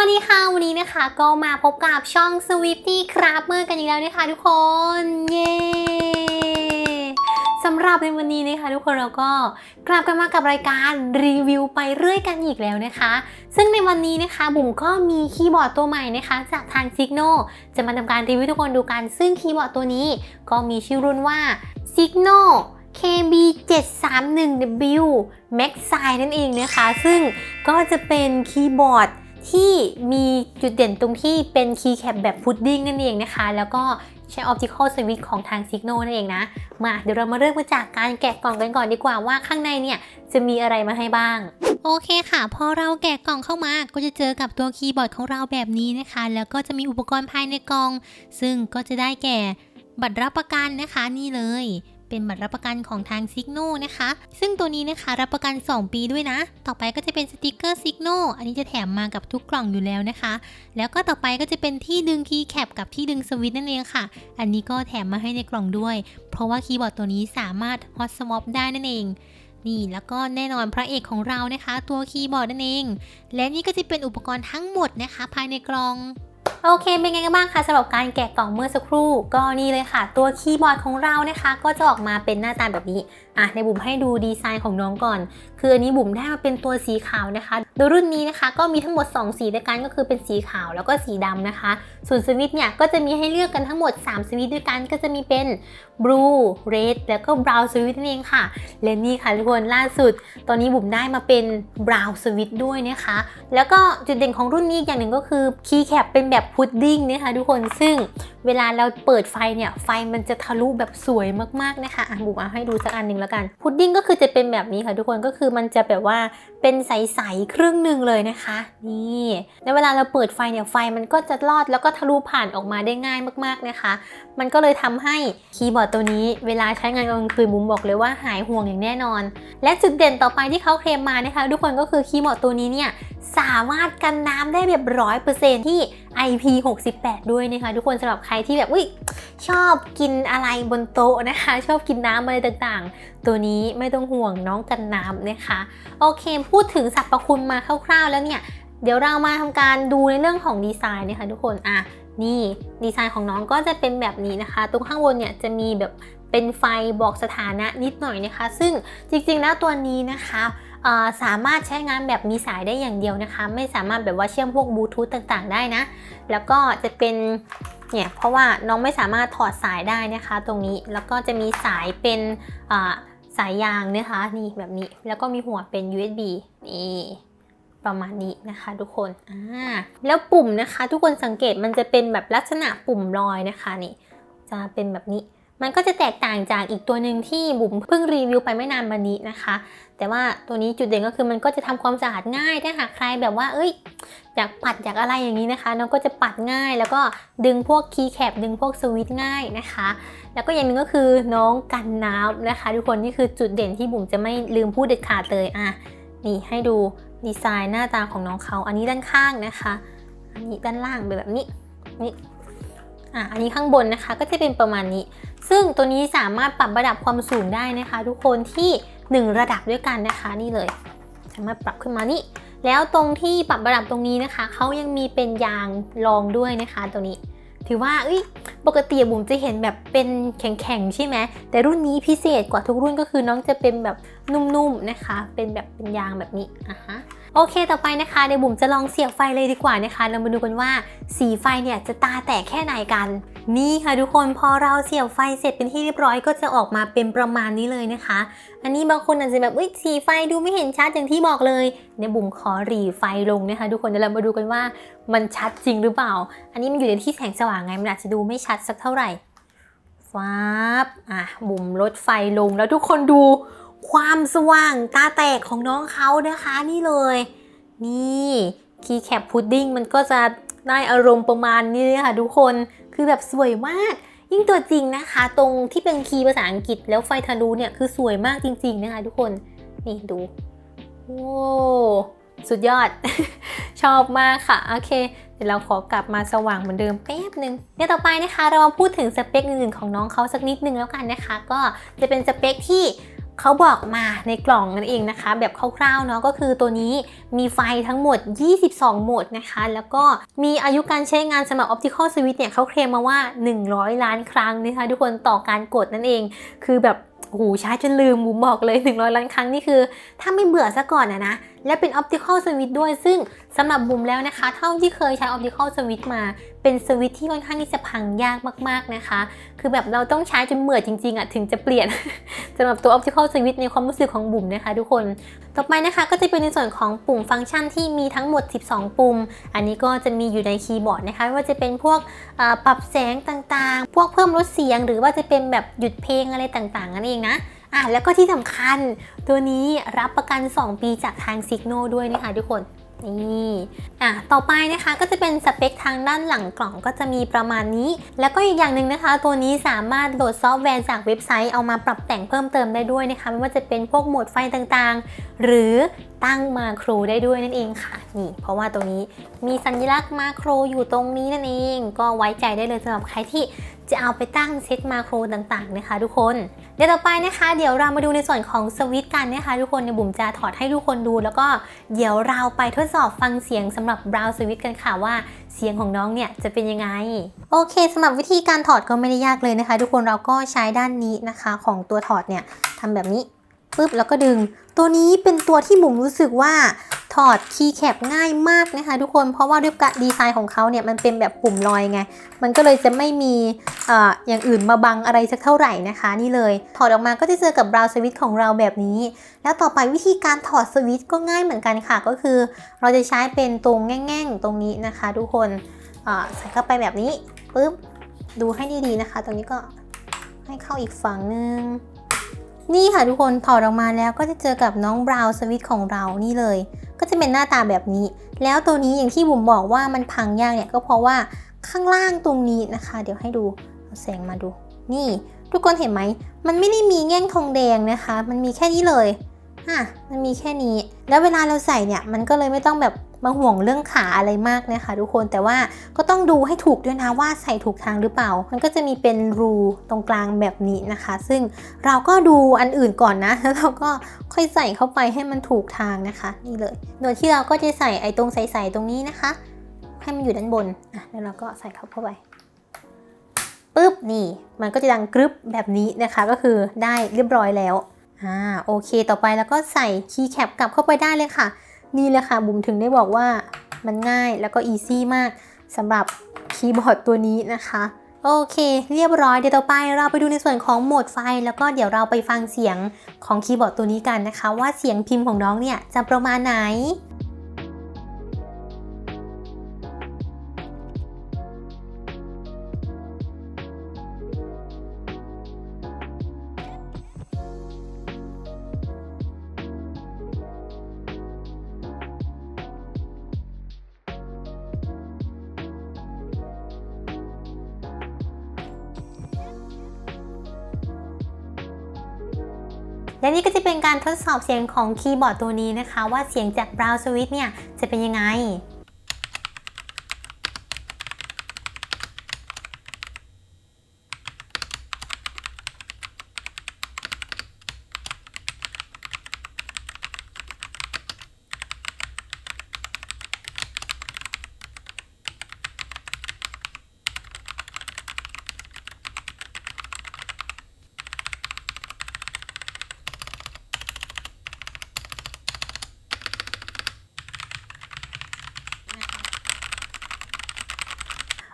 วัสดีค่ะ วันนี้นะคะก็มาพบกับช่อง Swifty Crafter กันอีกแล้วนะคะทุกคน เย้สำหรับในวันนี้นะคะทุกคนเราก็กลับกันมากับรายการรีวิวไปเรื่อยกันอีกแล้วนะคะ ซึ่งในวันนี้นะคะบุ๋มก็มีคีย์บอร์ดตัวใหม่นะคะ จากทาง Signal จะมาทำการรีวิวทุกคนดูกัน ซึ่งคีย์บอร์ดตัวนี้ก็มีชื่อรุ่นว่า Signal KB731W Max Sign นั่นเองนะคะ ซึ่งก็จะเป็นคีย์บอร์ด ที่มีจุดเด่นตรงที่เป็นคีย์แคปแบบพุดดิ้งนั่นเองนะคะ แล้วก็ใช้ Optical Switch ของทาง Signal นั่นเองนะ มาเดี๋ยวเรามาเริ่มมาจากการแกะกล่องกันก่อนดีกว่าว่าข้างในเนี่ยจะมีอะไรมาให้บ้าง โอเคค่ะ พอเราแกะกล่องเข้ามาก็จะเจอกับตัวคีย์บอร์ดของเราแบบนี้นะคะ แล้วก็จะมีอุปกรณ์ภายในกล่อง ซึ่งก็จะได้แก่บัตรรับประกันนะคะนี่เลย เป็นบัตรรับประกันของทาง s i g n o นะคะ ซึ่งตัวนี้นะคะรับประกัน 2 ปีด้วยนะ ต่อไปก็จะเป็นสติกเกอร์ s i g n o อันนี้จะแถมมากับทุกกล่องอยู่แล้วนะคะ แล้วก็ต่อไปก็จะเป็นที่ดึงคีย์แคปกับที่ดึงสวิตช์นั่นเองค่ะ อันนี้ก็แถมมาให้ในกล่องด้วย เพราะว่าคีย์บอร์ดตัวนี้สามารถ hot swap ได้นั่นเองนี่แล้วก็แน่นอนพระเอกของเรานะคะ ตัวคีย์บอร์ดนั่นเอง และนี่ก็จะเป็นอุปกรณ์ทั้งหมดนะคะ ภายในกล่อง โอเค เป็นไงกันบ้างคะสำหรับการแกะกล่องเมื่อสักครู่ ก็นี่เลยค่ะ ตัวคีย์บอร์ดของเรานะคะ ก็จะออกมาเป็นหน้าตาแบบนี้อะในบุ๋มให้ดูดีไซน์ของน้องก่อน คืออันนี้บุ๋มได้มาเป็นตัวสีขาวนะคะ โดยรุ่นนี้นะคะก็มีทั้งหมด 2 สีด้วยกันก็คือเป็นสีขาวแล้วก็สีดำนะคะ ส่วนสวิตช์เนี่ยก็จะมีให้เลือกกันทั้งหมด 3 สวิตช์ด้วยกันก็จะมีเป็น blue red แล้วก็ brown สวิตช์นั่นเองค่ะ และนี่ค่ะทุกคนล่าสุด ตอนนี้บุ๋มได้มาเป็น brown สวิตช์ด้วยนะคะ แล้วก็จุดเด่นของรุ่นนี้อย่างหนึ่งก็คือคีย์แคปเป็นแบบพุดดิ้งนะคะทุกคนซึ่งเวลาเราเปิดไฟเนี่ยไฟมันจะทะลุแบบสวยมากๆนะคะอะบุ๋มเอาให้ดูสักอันหนึ่งแล้วกัน พุดดิ้งก็คือจะเป็นแบบนี้ค่ะทุกคนก็คือมันจะแบบว่าเป็นใสๆครึ่งหนึ่งเลยนะคะ นี่แล้วเวลาเราเปิดไฟเนี่ยไฟมันก็จะลอดแล้วก็ทะลุผ่านออกมาได้ง่ายมากๆนะคะ มันก็เลยทำให้คีย์บอร์ดตัวนี้เวลาใช้งานกลางคืนบุ๋มบอกเลยว่าหายห่วงอย่างแน่นอน และจุดเด่นต่อไปที่เขาเคลมมานะคะ ทุกคนก็คือคีย์บอร์ดตัวนี้เนี่ยสามารถกันน้ำได้แบบร้อยเปอร์เซ็นที่ IP68 ด้วยนะคะทุกคนสำหรับใครที่แบบอุ้ยชอบกินอะไรบนโต๊ะนะคะ ชอบกินน้ำอะไรต่างๆ ตัวนี้ไม่ต้องห่วงน้องกันน้ำนะคะ โอเคพูดถึงสรรพคุณมาคร่าวๆแล้วเนี่ยเดี๋ยวเรามาทำการดูในเรื่องของดีไซน์นะคะทุกคนอะ นี่ดีไซน์ของน้องก็จะเป็นแบบนี้นะคะ ตรงข้างบนเนี่ยจะมีแบบเป็นไฟบอกสถานะนิดหน่อยนะคะ ซึ่งจริงๆแล้วตัวนี้นะคะสามารถใช้งานแบบมีสายได้อย่างเดียวนะคะ ไม่สามารถแบบว่าเชื่อมพวกบลูทูธต่างๆ ได้นะ แล้วก็จะเป็นเนี่ยเพราะว่าน้องไม่สามารถถอดสายได้นะคะ ตรงนี้แล้วก็จะมีสายเป็นสายยางนะคะนี่แบบนี้แล้วก็มีหัวเป็น USB นี่ ประมาณนี้นะคะทุกคนอ่าแล้วปุ่มนะคะ ทุกคนสังเกตมันจะเป็นแบบลักษณะปุ่มลอยนะคะนี่จะเป็นแบบนี้ มันก็จะแตกต่างจากอีกตัวหนึ่งที่บุ๋มเพิ่งรีวิวไปไม่นานมานี้นะคะ แต่ว่าตัวนี้จุดเด่นก็คือมันก็จะทำความสะอาดง่ายถ้าหากใครแบบว่า เอ้ยอยากปัดอยากอะไรอย่างนี้นะคะน้องก็จะปัดง่าย แล้วก็ดึงพวกคีย์แคปดึงพวกสวิตช์ง่ายนะคะ แล้วก็อย่างหนึงก็คือน้องกันน้ำนะคะ ทุกคนนี่คือจุดเด่นที่บุ๋มจะไม่ลืมพูดเด็ดขาดเลยอะนี่ให้ดู ดีไซน์หน้าตาของน้องเขา อันนี้ด้านข้างนะคะ อันนี้ด้านล่างเป็นแบบนี้ นี่ อะ อันนี้ข้างบนนะคะก็จะเป็นประมาณนี้ ซึ่งตัวนี้สามารถปรับระดับความสูงได้นะคะ ทุกคนที่ 1 ระดับด้วยกันนะคะ นี่เลย สามารถปรับขึ้นมานี่ แล้วตรงที่ปรับระดับตรงนี้นะคะ เขายังมีเป็นยางรองด้วยนะคะตัวนี้ ถือว่าเอ้ยปกติบุ๋มจะเห็นแบบเป็นแข็งๆใช่ไหม แต่รุ่นนี้พิเศษกว่าทุกรุ่นก็คือน้องจะเป็นแบบนุ่มๆนะคะ เป็นแบบเป็นยางแบบนี้อะฮะ โอเคต่อไปนะคะเดี๋ยวบุ๋มจะลองเสียบไฟเลยดีกว่านะคะ เรามาดูกันว่าสีไฟเนี่ยจะตาแตกแค่ไหนกัน นี่ค่ะทุกคนพอเราเสียบไฟเสร็จเป็นที่เรียบร้อยก็จะออกมาเป็นประมาณนี้เลยนะคะ อันนี้บางคนอาจจะแบบอุ้ยสีไฟดูไม่เห็นชัดอย่างที่บอกเลยเดี๋ยวบุ๋มขอหรีไฟลงนะคะ ทุกคนเดี๋ยวเรามาดูกันว่ามันชัดจริงหรือเปล่า อันนี้มันอยู่ในที่แสงสว่างไงมันอาจจะดูไม่ชัดสักเท่าไหร่ฟ้าบอะบุ๋มลดไฟลงแล้วทุกคนดู ความสว่างตาแตกของน้องเขานะคะนี่เลย นี่คีแคปพุดดิ้งมันก็จะได้อารมณ์ประมาณนี้เลยค่ะทุกคนคือแบบสวยมาก ยิ่งตัวจริงนะคะ ตรงที่เป็นคีย์ภาษาอังกฤษแล้วไฟทะลุเนี่ยคือสวยมากจริง ๆ นะคะ ทุกคนนี่ดูโอ้สุดยอด ชอบมากค่ะ โอเค เดี๋ยวเราขอกลับมาสว่างเหมือนเดิมแป๊บหนึ่งเดี๋ยวต่อไปนะคะ เรามาพูดถึงสเปคอื่นๆของน้องเขาสักนิดนึงแล้วกันนะคะ ก็จะเป็นสเปคที่ เขาบอกมาในกล่องนั่นเองนะคะ แบบคร่าวๆเนาะก็คือตัวนี้มีไฟทั้งหมด 22 โหมดนะคะ แล้วก็มีอายุการใช้งานสำหรับ Optical Switch เนี่ยเขาเคลมมาว่า 100 ล้านครั้งนะคะทุกคนต่อการกดนั่นเอง คือแบบโอ้โหใช้จนลืมบุมบอกเลย 100 ล้านครั้งนี่คือ ถ้าไม่เบื่อซะก่อนอะนะและเป็น Optical Switch ด้วย ซึ่งสำหรับบุมแล้วนะคะ เท่าที่เคยใช้ Optical Switch มา เป็นสวิตที่ค่อนข้างที่จะพังยากมากๆนะคะ คือแบบเราต้องใช้จนเบื่อจริงๆอะถึงจะเปลี่ยนสำหรับตัว Optical Switch ในความรู้สึกของบุ๋มนะคะทุกคน ต่อไปนะคะก็จะเป็นในส่วนของปุ่มฟังก์ชันที่มีทั้งหมด 12 ปุ่ม อันนี้ก็จะมีอยู่ในคีย์บอร์ดนะคะว่าจะเป็นพวกปรับแสงต่างๆ พวกเพิ่มลดเสียง หรือว่าจะเป็นแบบหยุดเพลงอะไรต่างๆนั่นเองนะ อะแล้วก็ที่สำคัญตัวนี้รับประกัน 2 ปีจากทาง Signal ด้วยนะคะทุกคนนี่อะต่อไปนะคะก็จะเป็นสเปคทางด้านหลังกล่องก็จะมีประมาณนี้ แล้วก็อีกอย่างหนึ่งนะคะ ตัวนี้สามารถโหลดซอฟต์แวร์จากเว็บไซต์เอามาปรับแต่งเพิ่มเติมได้ด้วยนะคะ ไม่ว่าจะเป็นพวกโหมดไฟต่างๆ หรือตั้งมาโครได้ด้วยนั่นเองค่ะ นี่เพราะว่าตัวนี้มีสัญลักษณ์มาโครอยู่ตรงนี้นั่นเอง ก็ไว้ใจได้เลยสำหรับใครที่ จะเอาไปตั้งเซตมาโครต่างๆนะคะ ทุกคน เดี๋ยวต่อไปนะคะ เดี๋ยวเรามาดูในส่วนของสวิตช์กันนะคะ ทุกคนในบุ๋มจะถอดให้ทุกคนดู แล้วก็เดี๋ยวเราไปทดสอบฟังเสียงสำหรับบราวสวิตช์กันค่ะว่าเสียงของน้องเนี่ยจะเป็นยังไง โอเคสำหรับวิธีการถอดก็ไม่ได้ยากเลยนะคะ ทุกคนเราก็ใช้ด้านนี้นะคะ ของตัวถอดเนี่ยทำแบบนี้ปุ๊บแล้วก็ดึง ตัวนี้เป็นตัวที่บุ๋มรู้สึกว่า อดคีย์แคปง่ายมากนะคะทุกคนเพราะว่าด้วยการดีไซน์ของเขาเนี่ยมันเป็นแบบปุ่มลอยไง มันก็เลยจะไม่มีออย่างอื่นมาบังอะไรสักเท่าไหร่นะคะ นี่เลยถอดออกมาก็จะเจอกับบราวสวิตของเราแบบนี้ แล้วต่อไปวิธีการถอดสวิตก็ง่ายเหมือนกันค่ะ ก็คือ เราจะใช้เป็นตรงแง่งๆตรงนี้นะคะ ทุกคนใส่เข้าไปแบบนี้ปุ๊บดูให้ดีๆนะคะ ตรงนี้ก็ให้เข้าอีกฝั่งนึงนี่ค่ะทุกคนถอดออกมาแล้วก็จะเจอกับน้องบราวสวิตของเรานี่เลย ก็จะเป็นหน้าตาแบบนี้ แล้วตัวนี้อย่างที่บุ๋มบอกว่ามันพังยากเนี่ยก็เพราะว่าข้างล่างตรงนี้นะคะ เดี๋ยวให้ดูเอาแสงมาดู นี่ ทุกคนเห็นไหม มันไม่ได้มีแง่งทองแดงนะคะ มันมีแค่นี้เลย อะมันมีแค่นี้ แล้วเวลาเราใส่เนี่ยมันก็เลยไม่ต้องแบบมาห่วงเรื่องขาอะไรมากนะคะทุกคนแต่ว่าก็ต้องดูให้ถูกด้วยนะว่าใส่ถูกทางหรือเปล่า มันก็จะมีเป็นรูตรงกลางแบบนี้นะคะ ซึ่งเราก็ดูอันอื่นก่อนนะแล้วเราก็ค่อยใส่เข้าไปให้มันถูกทางนะคะนี่เลย โดยที่เราก็จะใส่ไอ้ตรงใสๆตรงนี้นะคะ ให้มันอยู่ด้านบนอะแล้วเราก็ใส่เข้าเข้าไปปุ๊บนี่ มันก็จะดังกรึบแบบนี้นะคะ ก็คือได้เรียบร้อยแล้ว อ่าโอเคต่อไปแล้วก็ใส่คีย์แคปกลับเข้าไปได้เลยค่ะ นี่แหละค่ะบุ๋มถึงได้บอกว่ามันง่ายแล้วก็อีซี่มากสำหรับคีย์บอร์ดตัวนี้นะคะโอเค เรียบร้อยเดี๋ยวต่อไปเราไปดูในส่วนของโหมดไฟ แล้วก็เดี๋ยวเราไปฟังเสียงของคีย์บอร์ดตัวนี้กันนะคะ ว่าเสียงพิมพ์ของน้องเนี่ยจะประมาณไหน และนี่ก็จะเป็นการทดสอบเสียงของคีย์บอร์ดตัวนี้นะคะ ว่าเสียงจาก Brown Switch เนี่ยจะเป็นยังไง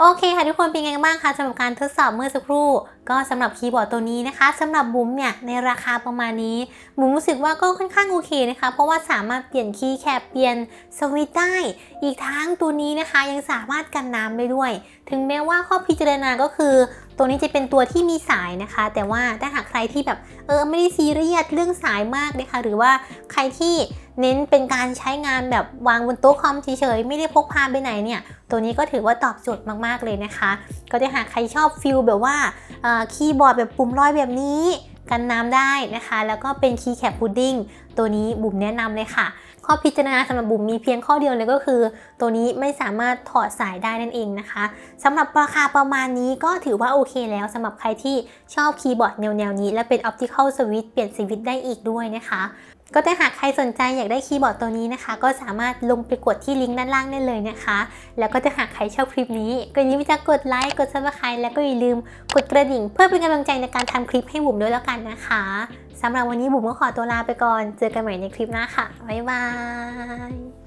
โอเคค่ะทุกคนเป็นไงบ้างคะสำหรับการทดสอบเมื่อสักครู่ ก็สำหรับคีย์บอร์ดตัวนี้นะคะสำหรับบุ๋มเนี่ยในราคาประมาณนี้บุ๋มรู้สึกว่าก็ค่อนข้างโอเคนะคะ เพราะว่าสามารถเปลี่ยนคีย์แคปเปลี่ยนสวิตได้อีกทั้งตัวนี้นะคะ ยังสามารถกันน้ำได้ด้วย ถึงแม้ว่าข้อพิจารณาก็คือ ตัวนี้จะเป็นตัวที่มีสายนะคะ แต่ว่าถ้าหากใครที่แบบเออไม่ได้ซีเรียสเรื่องสายมากนะคะหรือว่าใครที่เน้นเป็นการใช้งานแบบวางบนโต๊ะคอมเฉยๆไม่ได้พกพาไปไหนเนี่ย ตัวนี้ก็ถือว่าตอบโจทย์มากๆเลยนะคะ ก็จะหากใครชอบฟิลแบบว่าคีย์บอร์ดแบบปุ่มลอยแบบนี้กันน้ำได้นะคะ แล้วก็เป็นคีย์แคปพุดดิ้งตัวนี้บุ๋มแนะนำเลยค่ะ ข้อพิจารณาสำหรับบุ๋มมีเพียงข้อเดียวเลยก็คือ ตัวนี้ไม่สามารถถอดสายได้นั่นเองนะคะสำหรับราคาประมาณนี้ก็ถือว่าโอเคแล้วสำหรับใครที่ชอบคีย์บอร์ดแนวๆนี้ และเป็น optical switch เปลี่ยนสวิตช์ได้อีกด้วยนะคะก็ถ้าหากใครสนใจอยากได้คีย์บอร์ดตัวนี้นะคะ ก็สามารถลงไปกดที่ลิงก์ด้านล่างได้เลยนะคะ แล้วก็ถ้าหากใครชอบคลิปนี้ ก็อย่าลืมจะกดไลค์กด subscribe แล้วก็อย่าลืมกดกระดิ่ง เพื่อเป็นกำลังใจในการทำคลิปให้บุ๋มด้วยแล้วกันนะคะ สำหรับวันนี้บุ๋มก็ขอตัวลาไปก่อน เจอกันใหม่ในคลิปหน้าค่ะ บ๊ายบาย